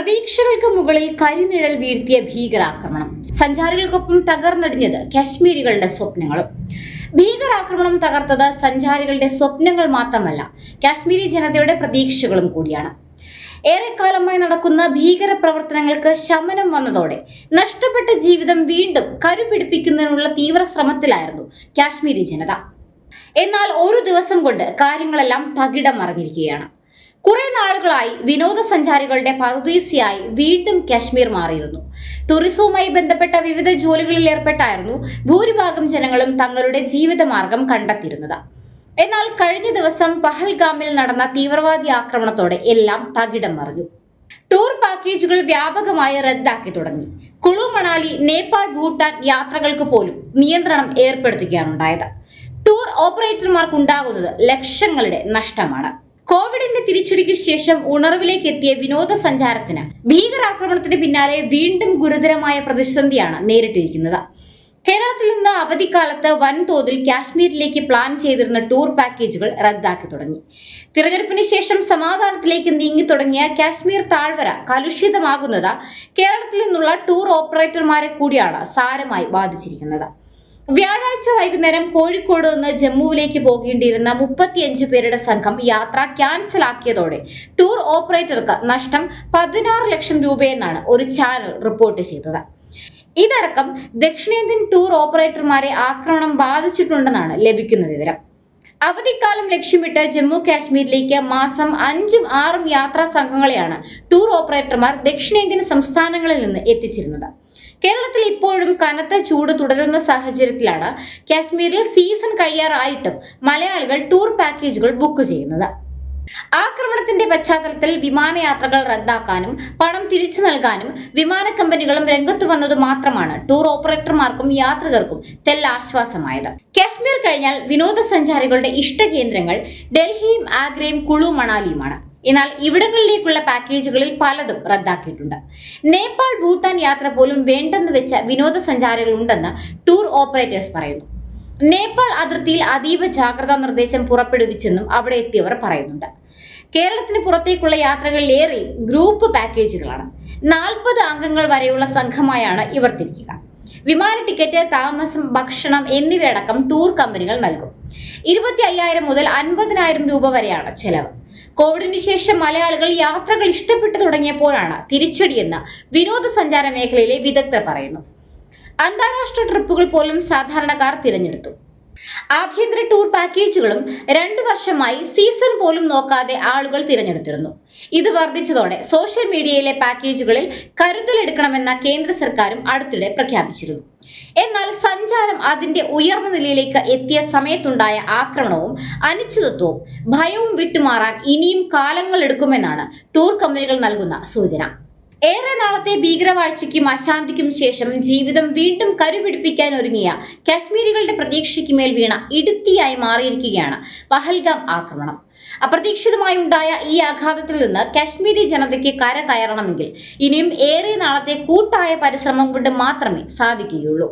പ്രതീക്ഷകൾക്ക് മുകളിൽ കരിനിഴൽ വീഴ്ത്തിയ ഭീകരാക്രമണം. സഞ്ചാരികൾക്കൊപ്പം തകർന്നടിഞ്ഞത് കാശ്മീരികളുടെ സ്വപ്നങ്ങളും. ഭീകരാക്രമണം തകർത്തത് സഞ്ചാരികളുടെ സ്വപ്നങ്ങൾ മാത്രമല്ല കാശ്മീരി ജനതയുടെ പ്രതീക്ഷകളും കൂടിയാണ്. ഏറെക്കാലമായി നടക്കുന്ന ഭീകര പ്രവർത്തനങ്ങൾക്ക് ശമനം വന്നതോടെ നഷ്ടപ്പെട്ട ജീവിതം വീണ്ടും കരുപിടിപ്പിക്കുന്നതിനുള്ള തീവ്ര ശ്രമത്തിലായിരുന്നു കാശ്മീരി ജനത. എന്നാൽ ഒരു ദിവസം കൊണ്ട് കാര്യങ്ങളെല്ലാം തകിടം മറിഞ്ഞിരിക്കുകയാണ്. കുറെ നാളുകളായി വിനോദസഞ്ചാരികളുടെ പറുദീസിയായി വീണ്ടും കാശ്മീർ മാറിയിരുന്നു. ടൂറിസവുമായി ബന്ധപ്പെട്ട വിവിധ ജോലികളിൽ ഏർപ്പെട്ടായിരുന്നു ഭൂരിഭാഗം ജനങ്ങളും തങ്ങളുടെ ജീവിതമാർഗം കണ്ടെത്തിയിരുന്നത്. എന്നാൽ കഴിഞ്ഞ ദിവസം പഹൽഗാമിൽ നടന്ന തീവ്രവാദി ആക്രമണത്തോടെ എല്ലാം തകിടം മറിഞ്ഞു. ടൂർ പാക്കേജുകൾ വ്യാപകമായി റദ്ദാക്കി തുടങ്ങി. കുളു മണാലി നേപ്പാൾ ഭൂട്ടാൻ യാത്രകൾക്ക് പോലും നിയന്ത്രണം ഏർപ്പെടുത്തുകയാണ് ഉണ്ടായത്. ടൂർ ഓപ്പറേറ്റർമാർക്കുണ്ടാകുന്നത് ലക്ഷങ്ങളുടെ നഷ്ടമാണ്. കോവിഡിന്റെ തിരിച്ചടിക്ക് ശേഷം ഉണർവിലേക്ക് എത്തിയ വിനോദസഞ്ചാരത്തിന് ഭീകരാക്രമണത്തിന് പിന്നാലെ വീണ്ടും ഗുരുതരമായ പ്രതിസന്ധിയാണ് നേരിട്ടിരിക്കുന്നത്. കേരളത്തിൽ നിന്ന് അവധിക്കാലത്ത് വൻതോതിൽ കാശ്മീരിലേക്ക് പ്ലാൻ ചെയ്തിരുന്ന ടൂർ പാക്കേജുകൾ റദ്ദാക്കി തുടങ്ങി. തിരഞ്ഞെടുപ്പിന് ശേഷം സമാധാനത്തിലേക്ക് നീങ്ങി തുടങ്ങിയ കാശ്മീർ താഴ്വര കലുഷിതമാകുന്നത് കേരളത്തിൽ നിന്നുള്ള ടൂർ ഓപ്പറേറ്റർമാരെ കൂടിയാണ് സാരമായി ബാധിച്ചിരിക്കുന്നത്. വ്യാഴാഴ്ച വൈകുന്നേരം കോഴിക്കോട് നിന്ന് ജമ്മുവിലേക്ക് പോകേണ്ടിയിരുന്ന മുപ്പത്തിയഞ്ച് പേരുടെ സംഘം യാത്ര ക്യാൻസൽ ആക്കിയതോടെ ടൂർ ഓപ്പറേറ്റർക്ക് നഷ്ടം പതിനാറ് ലക്ഷം രൂപയെന്നാണ് ഒരു ചാനൽ റിപ്പോർട്ട് ചെയ്തത്. ഇതടക്കം ദക്ഷിണേന്ത്യൻ ടൂർ ഓപ്പറേറ്റർമാരെ ആക്രമണം ബാധിച്ചിട്ടുണ്ടെന്നാണ് ലഭിക്കുന്ന വിവരം. അവധിക്കാലം ലക്ഷ്യമിട്ട് ജമ്മു കാശ്മീരിലേക്ക് മാസം അഞ്ചും ആറും യാത്രാ സംഘങ്ങളെയാണ് ടൂർ ഓപ്പറേറ്റർമാർ ദക്ഷിണേന്ത്യൻ സംസ്ഥാനങ്ങളിൽ നിന്ന് എത്തിച്ചിരുന്നത്. കേരളത്തിൽ ഇപ്പോഴും കനത്ത ചൂട് തുടരുന്ന സാഹചര്യത്തിലാണ് കാശ്മീരിൽ സീസൺ കഴിയാറായിട്ടും മലയാളികൾ ടൂർ പാക്കേജുകൾ ബുക്ക് ചെയ്യുന്നത്. ആക്രമണത്തിന്റെ പശ്ചാത്തലത്തിൽ വിമാനയാത്രകൾ റദ്ദാക്കാനും പണം തിരിച്ചു നൽകാനും വിമാന കമ്പനികളും രംഗത്തു വന്നത് മാത്രമാണ് ടൂർ ഓപ്പറേറ്റർമാർക്കും യാത്രികർക്കും തെല്ലാശ്വാസമായത് കാശ്മീർ കഴിഞ്ഞാൽ വിനോദസഞ്ചാരികളുടെ ഇഷ്ട കേന്ദ്രങ്ങൾ ഡൽഹിയും ആഗ്രയും കുളു മണാലിയുമാണ്. എന്നാൽ ഇവിടങ്ങളിലേക്കുള്ള പാക്കേജുകളിൽ പലതും റദ്ദാക്കിയിട്ടുണ്ട്. നേപ്പാൾ ഭൂട്ടാൻ യാത്ര പോലും വേണ്ടെന്ന് വെച്ച വിനോദസഞ്ചാരികൾ ഉണ്ടെന്ന് ടൂർ ഓപ്പറേറ്റേഴ്സ് പറയുന്നു. നേപ്പാൾ അതിർത്തിയിൽ അതീവ ജാഗ്രതാ നിർദ്ദേശം പുറപ്പെടുവിച്ചെന്നും അവിടെ എത്തിയവർ പറയുന്നുണ്ട്. കേരളത്തിന് പുറത്തേക്കുള്ള യാത്രകളിലേറെ ഗ്രൂപ്പ് പാക്കേജുകളാണ്. നാൽപ്പത് അംഗങ്ങൾ വരെയുള്ള സംഘമായാണ് ഇവർ തിരിക്കുക. വിമാന ടിക്കറ്റ് താമസം ഭക്ഷണം എന്നിവയടക്കം ടൂർ കമ്പനികൾ നൽകും. ഇരുപത്തി അയ്യായിരം മുതൽ അൻപതിനായിരം രൂപ വരെയാണ് ചെലവ്. കോവിഡിന് ശേഷം മലയാളികൾ യാത്രകൾ ഇഷ്ടപ്പെട്ടു തുടങ്ങിയപ്പോഴാണ് തിരിച്ചടിയെന്ന് വിനോദസഞ്ചാര മേഖലയിലെ വിദഗ്ധർ പറയുന്നു. അന്താരാഷ്ട്ര ട്രിപ്പുകൾ പോലും സാധാരണക്കാർ തിരഞ്ഞെടുത്തു. ആഭ്യന്തര ടൂർ പാക്കേജുകളും രണ്ടു വർഷമായി സീസൺ പോലും നോക്കാതെ ആളുകൾ തിരഞ്ഞെടുത്തിരുന്നു. ഇത് വർദ്ധിച്ചതോടെ സോഷ്യൽ മീഡിയയിലെ പാക്കേജുകളിൽ കരുതലെടുക്കണമെന്ന കേന്ദ്ര സർക്കാരും അടുത്തിടെ പ്രഖ്യാപിച്ചിരുന്നു. എന്നാൽ സഞ്ചാരം അതിന്റെ ഉയർന്ന നിലയിലേക്ക് എത്തിയ സമയത്തുണ്ടായ ആക്രമണവും അനിശ്ചിതത്വവും ഭയവും വിട്ടുമാറാൻ ഇനിയും കാലങ്ങൾ എടുക്കുമെന്നാണ് ടൂർ കമ്പനികൾ നൽകുന്ന സൂചന. ഏറെ നാളത്തെ ഭീകരവാഴ്ചയ്ക്കും അശാന്തിക്കും ശേഷം ജീവിതം വീണ്ടും കരുപിടിപ്പിക്കാൻ ഒരുങ്ങിയ കാശ്മീരികളുടെ പ്രതീക്ഷയ്ക്ക് മേൽ വീണ ഇടുത്തിയായി മാറിയിരിക്കുകയാണ് പഹൽഗാം ആക്രമണം. അപ്രതീക്ഷിതമായി ഉണ്ടായ ഈ ആഘാതത്തിൽ നിന്ന് കാശ്മീരി ജനതയ്ക്ക് കര കയറണമെങ്കിൽ ഇനിയും ഏറെ നാളത്തെ കൂട്ടായ പരിശ്രമം കൊണ്ട് മാത്രമേ സാധിക്കുകയുള്ളൂ.